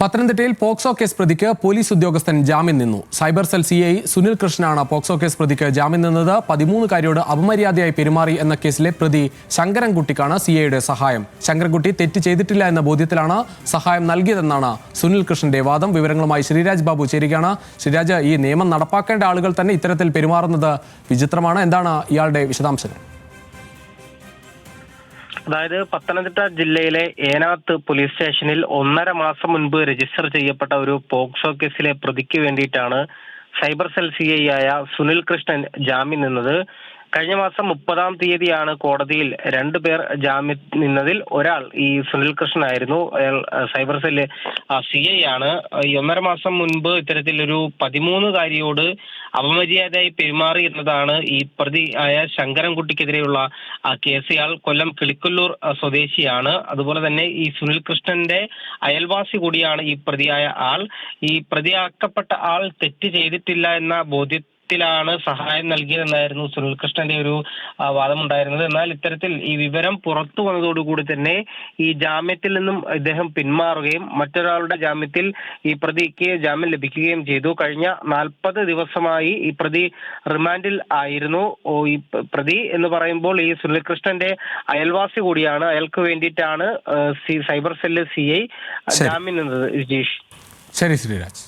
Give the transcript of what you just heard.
പത്തനംതിട്ടയിൽ POCSO case പ്രതിക്ക് police ഉദ്യോഗസ്ഥൻ ജാമ്യം നിന്നു. Cyber cell C I Sunil കൃഷ്ണനാണ് POCSO case പ്രതിക്ക് ജാമ്യം നിന്നത്. പതിമൂന്നുകാരിയോട് അപമര്യാദയായി പെരുമാറി എന്ന കേസിലെ പ്രതി ശങ്കരൻകുട്ടിക്കാണ് സി ഐയുടെ സഹായം. ശങ്കരൻകുട്ടി തെറ്റ് ചെയ്തിട്ടില്ല എന്ന ബോധ്യത്തിലാണ് സഹായം നൽകിയതെന്നാണ് സുനിൽ കൃഷ്ണന്റെ വാദം. വിവരങ്ങളുമായി ശ്രീരാജ് ബാബു ചേരുകയാണ്. ശ്രീരാജ് ഈ നിയമം നടപ്പാക്കേണ്ട ആളുകൾ തന്നെ ഇത്തരത്തിൽ പെരുമാറുന്നത് വിചിത്രമാണ്. എന്താണ് ഇയാളുടെ വിശദാംശങ്ങൾ? അതായത് പത്തനംതിട്ട ജില്ലയിലെ ഏനാത്ത് പോലീസ് സ്റ്റേഷനിൽ ഒന്നര മാസം മുൻപ് രജിസ്റ്റർ ചെയ്യപ്പെട്ട ഒരു പോക്സോ കേസിലെ പ്രതിക്ക് വേണ്ടിയിട്ടാണ് സൈബർ സെൽ സി ഐ ആയ സുനിൽ കൃഷ്ണൻ ജാമ്യം നിന്നത്. കഴിഞ്ഞ മാസം മുപ്പതാം തീയതിയാണ് കോടതിയിൽ രണ്ടു പേർ ജാമ്യം നിന്നതിൽ ഒരാൾ ഈ സുനിൽ കൃഷ്ണൻ ആയിരുന്നു. അയാൾ സൈബർ സെല്ല് സി ഐ ആണ്. ഈ ഒന്നര മാസം മുൻപ് ഇത്തരത്തിലൊരു പതിമൂന്നുകാരിയോട് അപമര്യാദയായി പെരുമാറി എന്നതാണ് ഈ പ്രതി ആയ ശങ്കരൻകുട്ടിക്കെതിരെയുള്ള കേസ് ഇയാൾ കൊല്ലം കിളിക്കല്ലൂർ സ്വദേശിയാണ്. അതുപോലെ തന്നെ ഈ സുനിൽ കൃഷ്ണന്റെ അയൽവാസി കൂടിയാണ് ഈ പ്രതിയായ ആൾ. ഈ പ്രതിയാക്കപ്പെട്ട ആൾ തെറ്റ് ചെയ്തിട്ടില്ല എന്ന ബോധ്യ ത്തിലാണ് സഹായം നൽകിയതെന്നായിരുന്നു സുനിൽ കൃഷ്ണന്റെ ഒരു വാദമുണ്ടായിരുന്നത്. എന്നാൽ ഇത്തരത്തിൽ ഈ വിവരം പുറത്തു വന്നതോടുകൂടി തന്നെ ഈ ജാമ്യത്തിൽ നിന്നും ഇദ്ദേഹം പിന്മാറുകയും മറ്റൊരാളുടെ ജാമ്യത്തിൽ ഈ പ്രതിക്ക് ജാമ്യം ലഭിക്കുകയും ചെയ്തു. കഴിഞ്ഞ നാൽപ്പത് ദിവസമായി ഈ പ്രതി റിമാൻഡിൽ ആയിരുന്നു. ഈ പ്രതി എന്ന് പറയുമ്പോൾ ഈ സുനിൽ കൃഷ്ണന്റെ അയൽവാസി കൂടിയാണ്. അയാൾക്ക് വേണ്ടിയിട്ടാണ് സൈബർ സെല്ല് സി ഐ. ജാമ്യം നിന്നത്. ശരി ശ്രീരാജ്.